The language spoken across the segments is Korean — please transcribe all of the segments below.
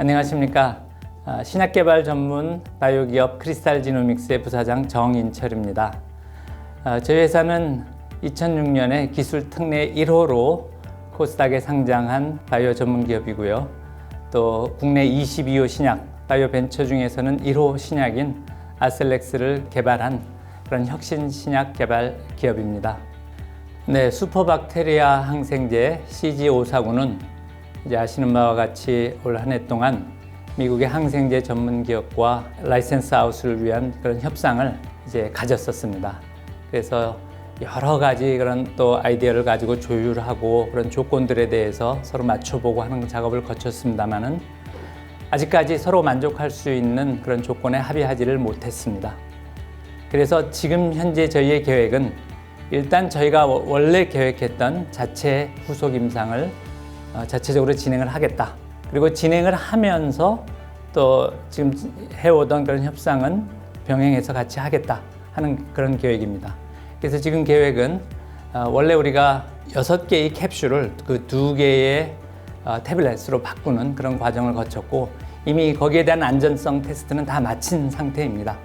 안녕하십니까. 아, 신약개발 전문 바이오 기업 크리스탈 지노믹스의 부사장 정인철입니다. 아, 저희 회사는 2006년에 기술 특례 1호로 코스닥에 상장한 바이오 전문 기업이고요. 또 국내 22호 신약 바이오 벤처 중에서는 1호 신약인 아셀렉스를 개발한 그런 혁신 신약 개발 기업입니다. 네, 슈퍼박테리아 항생제 CG549는 이제 아시는 바와 같이 올 한 해 동안 미국의 항생제 전문 기업과 라이센스 아웃을 위한 그런 협상을 이제 가졌었습니다. 그래서 여러 가지 그런 또 아이디어를 가지고 조율하고 그런 조건들에 대해서 서로 맞춰보고 하는 작업을 거쳤습니다만은 아직까지 서로 만족할 수 있는 그런 조건에 합의하지를 못했습니다. 그래서 지금 현재 저희의 계획은 일단 저희가 원래 계획했던 자체 후속 임상을 어, 자체적으로 진행을 하겠다. 그리고 진행을 하면서 또 지금 해오던 그런 협상은 병행해서 같이 하겠다 하는 그런 계획입니다. 그래서 지금 계획은 어, 원래 우리가 여섯 개의 캡슐을 그 두 개의 어, 태블릿으로 바꾸는 그런 과정을 거쳤고 이미 거기에 대한 안전성 테스트는 다 마친 상태입니다.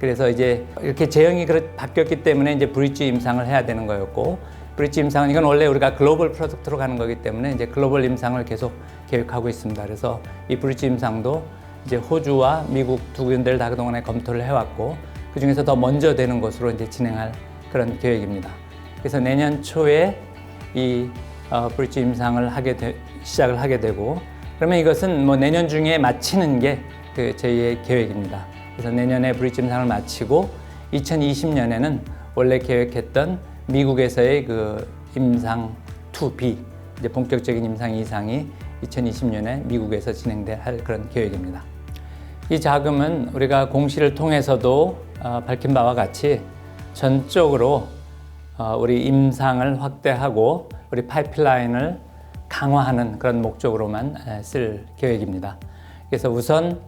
그래서 이제 이렇게 제형이 바뀌었기 때문에 이제 브릿지 임상을 해야 되는 거였고 브릿지 임상은 이건 원래 우리가 글로벌 프로젝트로 가는 거기 때문에 이제 글로벌 임상을 계속 계획하고 있습니다. 그래서 이 브릿지 임상도 이제 호주와 미국 두 군데를 다 그동안에 검토를 해왔고 그 중에서 더 먼저 되는 것으로 이제 진행할 그런 계획입니다. 그래서 내년 초에 이 어, 브릿지 임상을 하게 되, 시작을 하게 되고 그러면 이것은 뭐 내년 중에 마치는 게 그 저희의 계획입니다. 그래서 내년에 브릿지 임상을 마치고 2020년에는 원래 계획했던 미국에서의 그 임상 2B 이제 본격적인 임상 이상이 2020년에 미국에서 진행될 그런 계획입니다. 이 자금은 우리가 공시를 통해서도 어, 밝힌 바와 같이 전적으로 어, 우리 임상을 확대하고 우리 파이프라인을 강화하는 그런 목적으로만 에, 쓸 계획입니다. 그래서 우선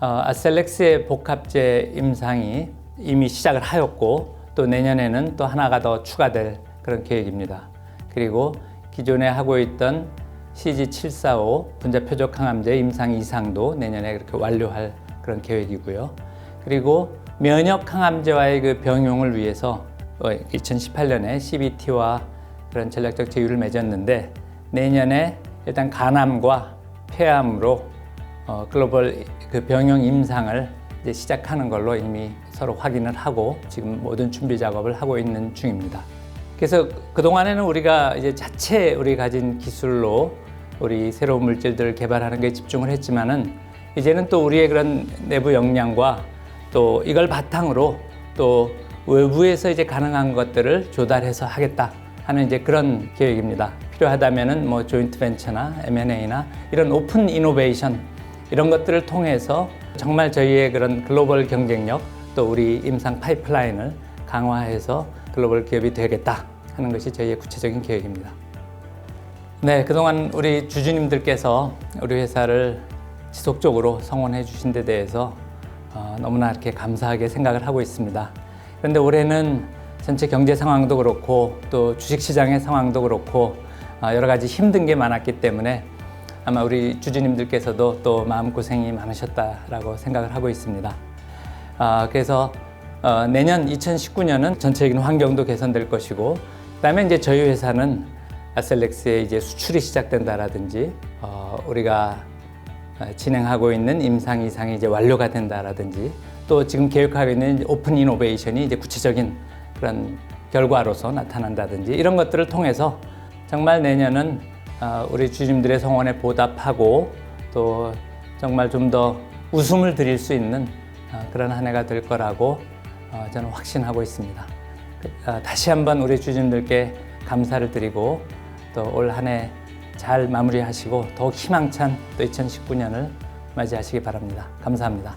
어, 아셀렉스의 복합제 임상이 이미 시작을 하였고 또 내년에는 또 하나가 더 추가될 그런 계획입니다. 그리고 기존에 하고 있던 CG745 분자 표적 항암제 임상 이상도 내년에 그렇게 완료할 그런 계획이고요. 그리고 면역 항암제와의 그 병용을 위해서 2018년에 CBT와 그런 전략적 제휴를 맺었는데 내년에 일단 간암과 폐암으로 어, 글로벌 그 병용 임상을 이제 시작하는 걸로 이미 서로 확인을 하고 지금 모든 준비 작업을 하고 있는 중입니다. 그래서 그 동안에는 우리가 이제 자체 우리 가진 기술로 우리 새로운 물질들을 개발하는 게 집중을 했지만은 이제는 또 우리의 그런 내부 역량과 또 이걸 바탕으로 또 외부에서 이제 가능한 것들을 조달해서 하겠다 하는 이제 그런 계획입니다. 필요하다면은 뭐 조인트 벤처나 M&A나 이런 오픈 이노베이션 이런 것들을 통해서 정말 저희의 그런 글로벌 경쟁력 또 우리 임상 파이프라인을 강화해서 글로벌 기업이 되겠다 하는 것이 저희의 구체적인 계획입니다. 네, 그동안 우리 주주님들께서 우리 회사를 지속적으로 성원해 주신 데 대해서 어, 너무나 이렇게 감사하게 생각을 하고 있습니다. 그런데 올해는 전체 경제 상황도 그렇고 또 주식 시장의 상황도 그렇고 어, 여러 가지 힘든 게 많았기 때문에 아마 우리 주주님들께서도 또 마음고생이 많으셨다라고 생각을 하고 있습니다. 아, 그래서 어, 내년 2019년은 전체적인 환경도 개선될 것이고 그다음에 이제 저희 회사는 아셀렉스의 이제 수출이 시작된다라든지 어, 우리가 어, 진행하고 있는 임상 이상이 이제 완료가 된다라든지 또 지금 계획하고 있는 오픈 이노베이션이 이제 구체적인 그런 결과로서 나타난다든지 이런 것들을 통해서 정말 내년은 어, 우리 주님들의 성원에 보답하고 또 정말 좀 더 웃음을 드릴 수 있는 어, 그런 한 해가 될 거라고 어, 저는 확신하고 있습니다. 그, 어, 다시 한번 우리 주님들께 감사를 드리고 또 올 한 해 잘 마무리하시고 더욱 희망찬 또 2019년을 맞이하시기 바랍니다. 감사합니다.